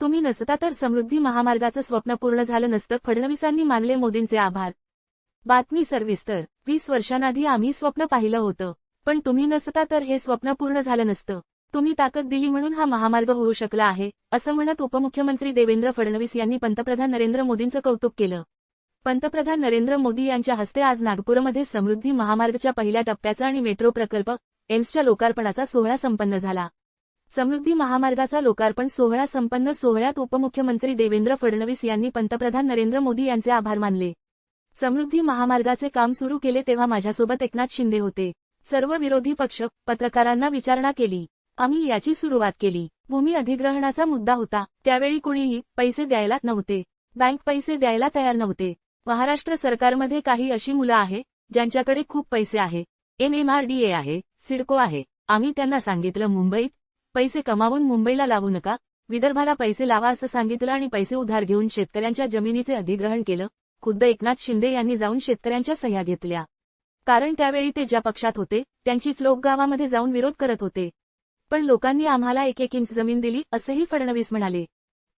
तुम्ही नसता तर समृद्धी महामार्गाचं स्वप्न पूर्ण झालं नसतं फडणवीसांनी मानले मोदींचे आभार. बातमी सर्विस्तर वीस वर्षांआधी आम्ही स्वप्न पाहिलं होतं पण तुम्ही नसता तर हे स्वप्न पूर्ण झालं नसतं. तुम्ही ताकद दिली म्हणून हा महामार्ग होऊ शकला आहे असं म्हणत उपमुख्यमंत्री देवेंद्र फडणवीस यांनी पंतप्रधान नरेंद्र मोदींचं कौतुक केलं. पंतप्रधान नरेंद्र मोदी यांच्या हस्ते आज नागपूरमध्ये समृद्धी महामार्गच्या पहिल्या टप्प्याचा आणि मेट्रो प्रकल्प एम्सच्या लोकार्पणाचा सोहळा संपन्न झाला. समृद्धी महामार्गाचा लोकार्पण सोहळा संपन्न सोहळ्यात उपमुख्यमंत्री देवेंद्र फडणवीस यांनी पंतप्रधान नरेंद्र मोदी यांचे आभार मानले. समृद्धी महामार्गाचे काम सुरू केले तेव्हा माझ्यासोबत एकनाथ शिंदे होते. सर्व विरोधी पक्ष पत्रकारांना विचारणा केली. आम्ही याची सुरुवात केली. भूमी अधिग्रहणाचा मुद्दा होता. त्यावेळी कुणीही पैसे द्यायला नव्हते. बँक पैसे द्यायला तयार नव्हते. महाराष्ट्र सरकारमध्ये काही अशी मुलं आहे ज्यांच्याकडे खूप पैसे आहे. एमएमआरडीए आहे सिडको आहे. आम्ही त्यांना सांगितलं मुंबईत पैसे कमावून मुंबईला लावू नका. विदर्भाला पैसे लावा असं सांगितलं आणि पैसे उधार घेऊन शेतकऱ्यांच्या जमिनीचे अधिग्रहण केलं. खुद्द एकनाथ शिंदे यांनी जाऊन शेतकऱ्यांच्या सह्या घेतल्या. कारण त्यावेळी ते ज्या पक्षात होते त्यांचीच लोक गावामध्ये जाऊन विरोध करत होते. पण लोकांनी आम्हाला एक एक इंच जमीन दिली असंही फडणवीस म्हणाले.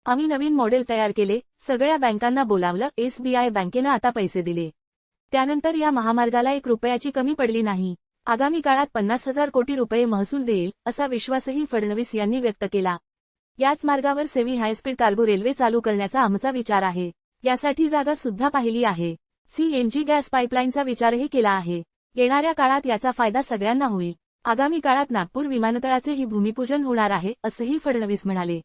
आम्ही नवीन मॉडेल तयार केले सगळ्या बँकांना बोलावलं एसबीआय बँकेनं आता पैसे दिले. त्यानंतर या महामार्गाला एक रुपयाची कमी पडली नाही. आगामी काळात पन्नास हजार कोटी रुपये महसूल देईल असा विश्वासही फडणवीस यांनी व्यक्त केला. याच मार्गावर सेमी हायस्पीड कार्गो रेल्वे चालू करण्याचा आमचा विचार आहे. यासाठी जागा सुद्धा पाहिली आहे. सीएनजी गॅस पाईपलाईनचा विचारही केला आहे. येणाऱ्या काळात याचा फायदा सगळ्यांना होईल. आगामी काळात नागपूर विमानतळाचे ही भूमिपूजन होणार आहे असंही फडणवीस म्हणाले.